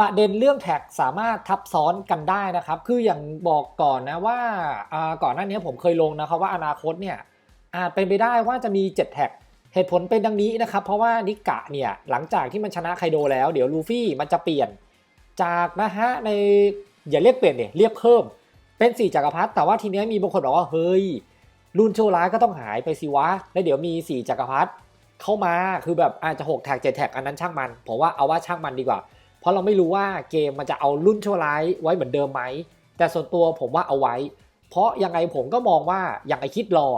ประเด็นเรื่องแท็กสามารถทับซ้อนกันได้นะครับ คืออย่างบอกก่อนนะว่าก่อนหน้านี้ผมเคยลงนะครับว่าอนาคตเนี่ยอาจเป็นไปได้ว่าจะมี 7 แท็กเหตุผลเป็นดังนี้นะครับ เพราะว่านิกะเนี่ยหลังจากที่มันชนะไคโดแล้ว เดี๋ยวลูฟี่มันจะเปลี่ยนจากนะฮะในอย่าเรียกเปลี่ยนเนี่ยเรียกเพิ่มเป็น4จักรพรรดิแต่ว่าทีนี้มีบางคนบอกว่าเฮ้ยรุ่นโชร้ายก็ต้องหายไปสิวะแล้วเดี๋ยวมี 4จักรพรรดิเข้ามาคือแบบอาจจะ6แท็ก7แท็กอันนั้นช่างมันผมว่าเอาว่าช่างมันดีกว่า เพราะเราไม่รู้ว่าเกมมันจะเอารุ่นโชว์ร้ายไว้เหมือนเดิมไหม แต่ส่วนตัวผมว่าเอาไว้ เพราะยังไงผมก็มองว่าอย่างไอคิดรอ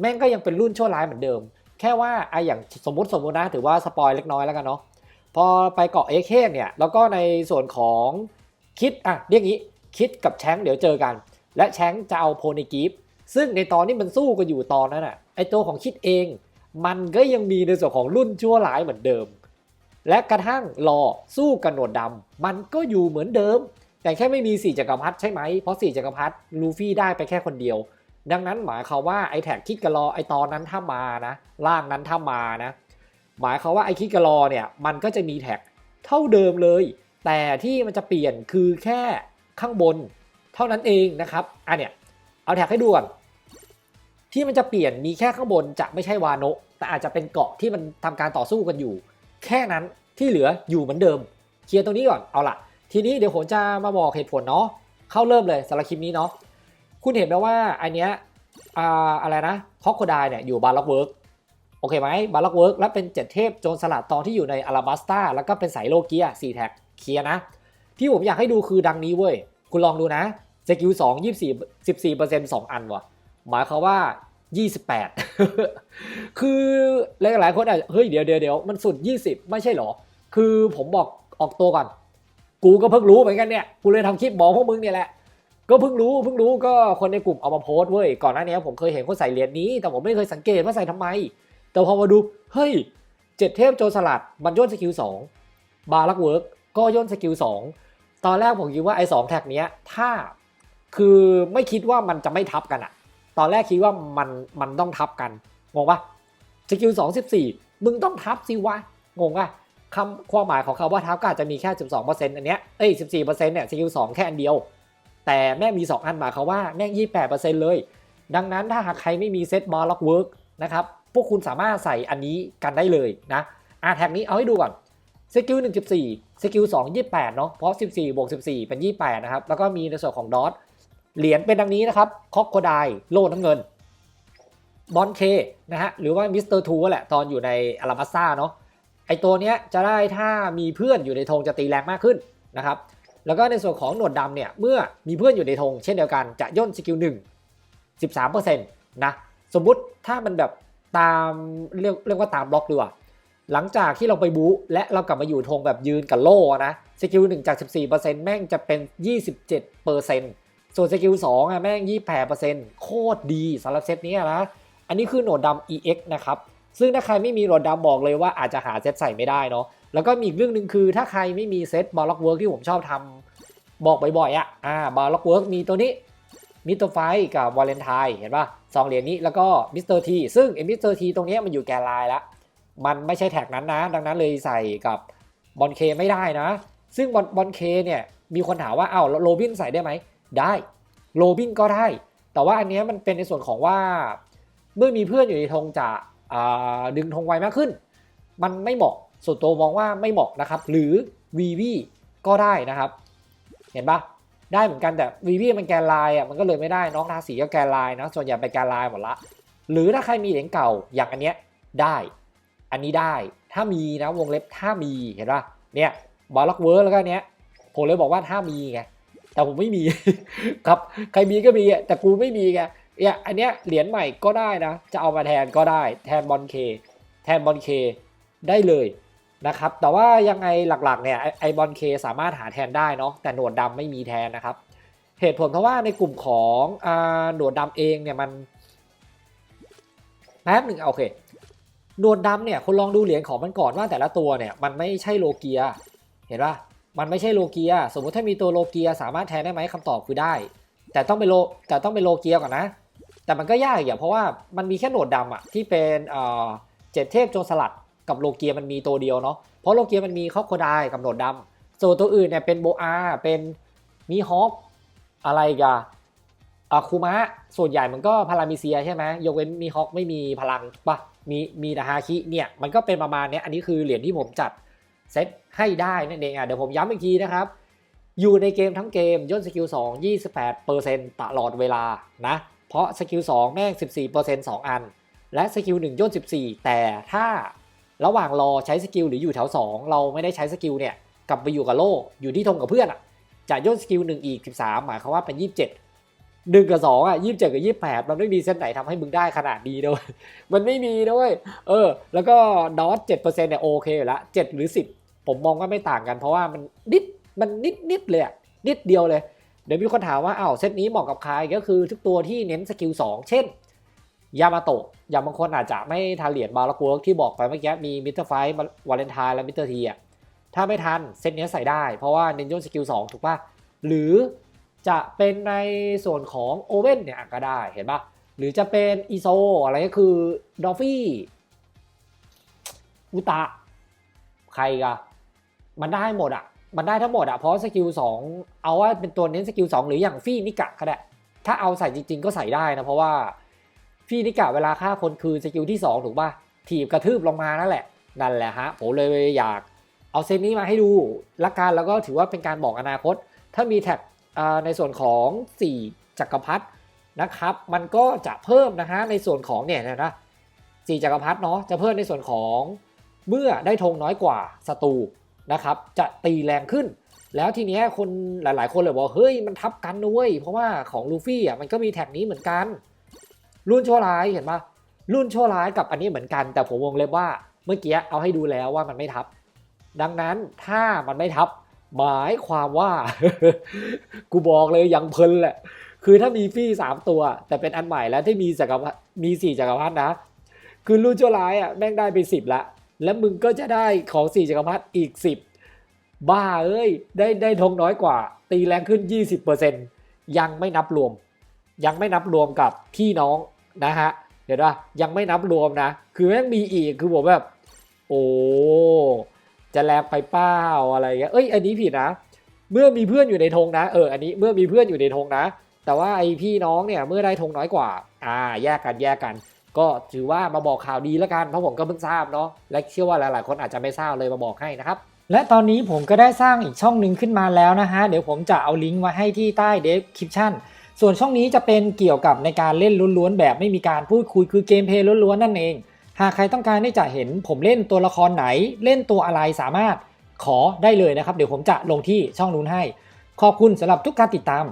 แม่งก็ยังเป็นรุ่นโชว์ร้ายเหมือนเดิม แค่ว่าไออย่างสมมติสมมตินะถือว่าสปอยเล็กน้อยแล้วกันเนาะพอไปเกาะเอเคเนี่ยแล้วก็ในส่วนของคิดอะเรียกงี้คิดกับแชงเดี๋ยวเจอกัน และแชงจะเอาโพนิกิฟซึ่งในตอนที่มันสู้กันอยู่ตอนนั้นอะไอตัวของคิดเอง มันก็ยังมีในส่วนของรุ่นชั่วร้ายเหมือนเดิม และกระทั่งรอสู้กันหนวดดำมันก็อยู่เหมือนเดิม แต่แค่ไม่มี4จักรพรรดิใช่ไหม เพราะ4จักรพรรดิลูฟี่ได้ไปแค่คนเดียว ดังนั้นหมายความว่าไอแท็กคิดกันรอไอตอนนั้นถ้ามานะร่างนั้นถ้ามานะ หมายความว่าไอคิดกันรอเนี่ยมันก็จะมีแท็กเท่าเดิมเลย แต่ที่มันจะเปลี่ยนคือแค่ข้างบน เท่านั้นเองนะครับอะเนี่ยเอาแท็กให้ดูก่อนที่มันจะเปลี่ยนมีแค่ข้างบนจะไม่ใช่วาโนะแต่อาจจะเป็นเกาะที่มันทำการต่อสู้กันอยู่ แค่นั้นที่เหลืออยู่เหมือนเดิม เคลียร์ตรงนี้ก่อนเอาละทีนี้เดี๋ยวผมจะมาบอกเหตุผลเนาะเข้าเริ่มเลยสำหรับคลิปนี้เนาะคุณเห็นไหมว่าอันเนี้ยอะไรนะคอกโคดายเนี่ยอยู่บาร์ล็อกเวิร์กโอเคไหมบาร์ล็อกเวิร์กแล้วเป็นเจ็ดเทพโจรสลัดตอนที่อยู่ในอาราบัสตาแล้วก็เป็นสายโลเกียสี่แท็กเคลียร์นะ ที่ผมอยากให้ดูคือดังนี้เว้ย คุณลองดูนะสกิลสองยี่สิบสี่สิบสี่เปอร์เซ็นต์สองอันวะหมายความว่า ยี่สิบแปดคือหลายๆคนอาจจะเฮ้ยเดี๋ยวเดี๋ยวเดี๋ยวมันสุดยี่สิบไม่ใช่เหรอ คือผมบอกออกตัวก่อน กูก็เพิ่งรู้เหมือนกันเนี่ย กูเลยทำคลิปบอกพวกมึงเนี่ยแหละ ก็เพิ่งรู้เพิ่งรู้ก็คนในกลุ่มเอามาโพสต์เว้ย ก่อนหน้านี้ผมเคยเห็นคนใส่เหรียญนี้ แต่ผมไม่เคยสังเกตว่าใส่ทำไม แต่พอมาดู เฮ้ยเจ็ดเทพโจรสลัดมันย่นสกิลสองบาร์ลักเวิร์กก็ย่นสกิลสองตอนแรกผมคิดว่าไอ้สองแท็กเนี้ยถ้าคือไม่คิดว่ามันจะไม่ทับกันอะ ตอนแรกคิดว่ามันมันต้องทับกันงงปะสกิลสองสิบสี่มึงต้องทับสิวะงงปะคำความหมายของคำว่าทับก็อาจจะมีแค่สิบสองเปอร์เซ็นต์อันเนี้ยเอ้ยสิบสี่เปอร์เซ็นต์เนี่ยสกิลสองแค่อันเดียว แต่แม่มี2อันหมายความว่าแม่งยี่แปดเปอร์เซ็นต์เลย ดังนั้นถ้าหากใครไม่มีเซตบอลล็อกเวิร์กนะครับพวกคุณสามารถใส่อันนี้กันได้เลยนะอะแท็กนี้เอาให้ดูก่อนสกิลหนึ่งสิบสี่สกิลสองยี่แปดเนาะเพราะสิบสี่บวกสิบสี่เป็นยี่แปดนะครับแล้วก็มีในส่วนของดอท เหรียญเป็นดังนี้นะครับคอกโคไดโล่น้ำเงินบอลเคนะฮะหรือว่ามิสเตอร์ทูแหละตอนอยู่ในอาราบัสซ่าเนาะไอตัวเนี้ยจะได้ถ้ามีเพื่อนอยู่ในธงจะตีแรงมากขึ้นนะครับแล้วก็ในส่วนของหนวดดำเนี่ยเมื่อมีเพื่อนอยู่ในธงเช่นเดียวกันจะย่นสกิลหนึ่งสิบสามเปอร์เซ็นต์นะสมมุติถ้ามันแบบตามเรียกเรียกว่าตามบล็อกดีกว่าหลังจากที่เราไปบู๊และเรากลับมาอยู่ธงแบบยืนกับโล่นะสกิลหนึ่งจาก 14%แม่งจะเป็น 27% ส่วนสกิล2อะแม่ง28%โคตรดีสำหรับเซตนี้นะ อันนี้คือโหนดดำ EX นะครับ ซึ่งถ้าใครไม่มีโหนดดำบอกเลยว่าอาจจะหาเซตใส่ไม่ได้เนาะ แล้วก็มีอีกเรื่องหนึ่งคือถ้าใครไม่มีเซตบอลล็อกเวิร์กที่ผมชอบทำบอกบ่อยๆอะ อ่าบอลล็อกเวิร์กมีตัวนี้มิสเตอร์ไฟกับวาเลนไทน์เห็นป่ะสองเหรียญนี้แล้วก็มิสเตอร์ทีซึ่งไอ้มิสเตอร์ทีตรงนี้มันอยู่แกนไลน์แล้วมันไม่ใช่แท็กนั้นนะ ดังนั้นเลยใส่กับบอลเคไม่ได้นะ ซึ่งบอลบอลเคเนี่ยมีคนถามว่าเอ้าโรบินใส่ได้ไหม ได้โรบินก็ได้ แต่ว่าอันนี้มันเป็นในส่วนของว่า เมื่อมีเพื่อนอยู่ในธงจะดึงธงไวมากขึ้น มันไม่เหมาะส่วนตัวมองว่าไม่เหมาะนะครับ หรือวีวีก็ได้นะครับ เห็นปะได้เหมือนกันแต่วีวีมันแกนไลน์อะมันก็เลยไม่ได้น้องทาสีก็แกนไลน์นะส่วนใหญ่ไปแกนไลน์หมดละ หรือถ้าใครมีเหรียญเก่าอย่างอันเนี้ยได้ อันนี้ได้ถ้ามีนะวงเล็บถ้ามีเห็นปะเนี่ยบอลล็อกเวิร์แล้วก็เนี้ยผมเลยบอกว่าถ้ามีไง แต่ผมไม่มี ครับ ใครมีก็มีแต่กูไม่มีไงเนี่ยอันเนี้ยเหรียญใหม่ก็ได้นะ จะเอามาแทนก็ได้ แทนบอลเคแทนบอลเคได้เลยนะครับ แต่ว่ายังไงหลักๆเนี่ยไอบอลเคสามารถหาแทนได้เนาะแต่หนวดดำไม่มีแทนนะครับ เหตุผลเพราะว่าในกลุ่มของอ่าหนวดดำเองเนี่ยมันแป๊บหนึ่งโอเคหนวดดำเนี่ยคุณลองดูเหรียญของมันก่อนว่าแต่ละตัวเนี่ยมันไม่ใช่โลเกีย เห็นปะ มันไม่ใช่โลเกีย สมมุติถ้ามีตัวโลเกียสามารถแทนได้ไหมคำตอบคือได้ แต่ต้องเป็นโลแต่ต้องเป็นโลเกียก่อนนะ แต่มันก็ยากอย่างเพราะว่ามันมีแค่หนวดดำอะที่เป็นเอ่อเจ็ดเทพโจรสลัดกับโลเกียมันมีตัวเดียวเนาะเพราะโลเกียมันมีครอบโคไดกับหนวดดำส่วนตัวอื่นเนี่ยเป็นโบอาเป็นมีฮอปอะไรกันอาคูมะส่วนใหญ่มันก็พารามิเซียใช่ไหมยกเว้นมีฮอกไม่มีพลังปะมีมีแต่ฮาคิเนี่ยมันก็เป็นประมาณนี้อันนี้คือเหรียญที่ผมจัด เซตให้ได้นั่นเองอะเดี๋ยวผมย้ำอีกทีนะครับ อยู่ในเกมทั้งเกมย่นสกิล2 28%ตลอดเวลานะ เพราะสกิล2แม่ง 14% 2 อัน และสกิล1ย่น14 แต่ถ้าระหว่างรอใช้สกิลหรืออยู่แถว 2 เราไม่ได้ใช้สกิลเนี่ยกลับไปอยู่กับโลอยู่ที่ธงกับเพื่อนอะจะย่นสกิล1อีก 13 หมายความว่าเป็น 27 1กับ2อะ27กับ28มันไม่มีเส้นไหนทำให้มึงได้ขนาดนี้ด้วยมันไม่มีด้วยเออ แล้วก็ดอท7%เปอร์เซ็นต์เนี่ยโอเคอยู่ละ7หรือ10ผมมองว่าไม่ต่างกัน เพราะว่ามันนิดมันนิดนิดเลยอะนิดเดียวเลย เดี๋ยวมีคนถามว่าอ้าวเซตนี้เหมาะกับใครก็คือทุกตัวที่เน้นสกิล2เช่นยามาโตะอย่างบางคนอาจจะไม่ทันเหรียญบาลากูที่บอกไปเมื่อกี้มีมิสเตอร์ไฟวาเลนไทน์และมิสเตอร์ทีอะถ้าไม่ทันเซตนี้ใส่ได้เพราะว่าเน้นย่นสกิล2ถูกป่ะหรือ จะเป็นในส่วนของโอเว่นเนี่ยก็ได้เห็นปะหรือจะเป็นอีโซอะไรก็คือดอฟฟี่อุตะ ใครกะมันได้หมดอะ มันได้ทั้งหมดอะ เพราะสกิล2เอาว่าเป็นตัวเน้นสกิล2หรืออย่างฟี่นิกะก็ได้ถ้าเอาใส่จริง ๆ ก็ใส่ได้นะ เพราะว่าฟี่นิกะเวลาฆ่าคนคือสกิลที่ 2 ถูกป่ะถีบกระทืบลงมานั่นแหละ นั่นแหละฮะผมเลยอยากเอาเซตนี้มาให้ดูละกันแล้วก็ถือว่าเป็นการบอกอนาคต ถ้ามีแท็ก ในส่วนของ 4 จักรพรรดินะครับ มันก็จะเพิ่มนะฮะในส่วนของเนี่ยนะสี่จักรพรรดิเนาะจะเพิ่มในส่วนของเมื่อได้ธงน้อยกว่าศัตรูนะครับจะตีแรงขึ้น แล้วทีเนี้ยคนหลาย ๆ คนเลยบอกเฮ้ยมันทับกันนะเว้ยเพราะว่าของลูฟี่อะมันก็มีแท็กนี้เหมือนกัน รุ่นชั่วร้ายเห็นปะรุ่นชั่วร้ายกับอันนี้เหมือนกัน แต่ผมวงเล็บว่าเมื่อกี้เอาให้ดูแล้วว่ามันไม่ทับ ดังนั้นถ้ามันไม่ทับ หมายความว่า กูบอกเลยยังเพลินแหละ คือถ้ามีฟี่สามตัว แต่เป็นอันใหม่แล้วที่มีจักรพรรดิมีสี่จักรพรรดินะ คือรุ่นชั่วร้ายอะแม่งได้ไปสิบละ แล้วมึงก็จะได้ของสี่จักรพรรดิอีกสิบบ้าเอ้ย ได้ได้ทงน้อยกว่า ตีแรงขึ้น 20%ยังไม่นับรวม ยังไม่นับรวมกับพี่น้องนะฮะเห็นป่ะยังไม่นับรวมนะ คือแม่งมีอีกคือผมแบบ โอ้ จะแรงไปเป้าอะไรเงี้ยเอ้ยอันนี้ผิดนะ เมื่อมีเพื่อนอยู่ในธงนะเอออันนี้เมื่อมีเพื่อนอยู่ในธงนะ แต่ว่าไอพี่น้องเนี่ยเมื่อได้ธงน้อยกว่า อ่าแยกกันแยกกัน ก็ถือว่ามาบอกข่าวดีแล้วกันเพราะผมก็เพิ่งทราบเนาะและเชื่อว่าหลายๆ คนอาจจะไม่ทราบเลยมาบอกให้นะครับและตอนนี้ผมก็ได้สร้างอีกช่องหนึ่งขึ้นมาแล้วนะฮะ เดี๋ยวผมจะเอาลิงก์ไว้ให้ที่ใต้ description ส่วนช่องนี้จะเป็นเกี่ยวกับในการเล่นล้วนๆแบบไม่มีการพูดคุยคือเกมเพลย์ล้วนๆนั่นเอง หากใครต้องการที่จะเห็นผมเล่นตัวละครไหน เล่นตัวอะไรสามารถขอได้เลยนะครับ เดี๋ยวผมจะลงที่ช่องนู้นให้ ขอบคุณสำหรับทุกการติดตาม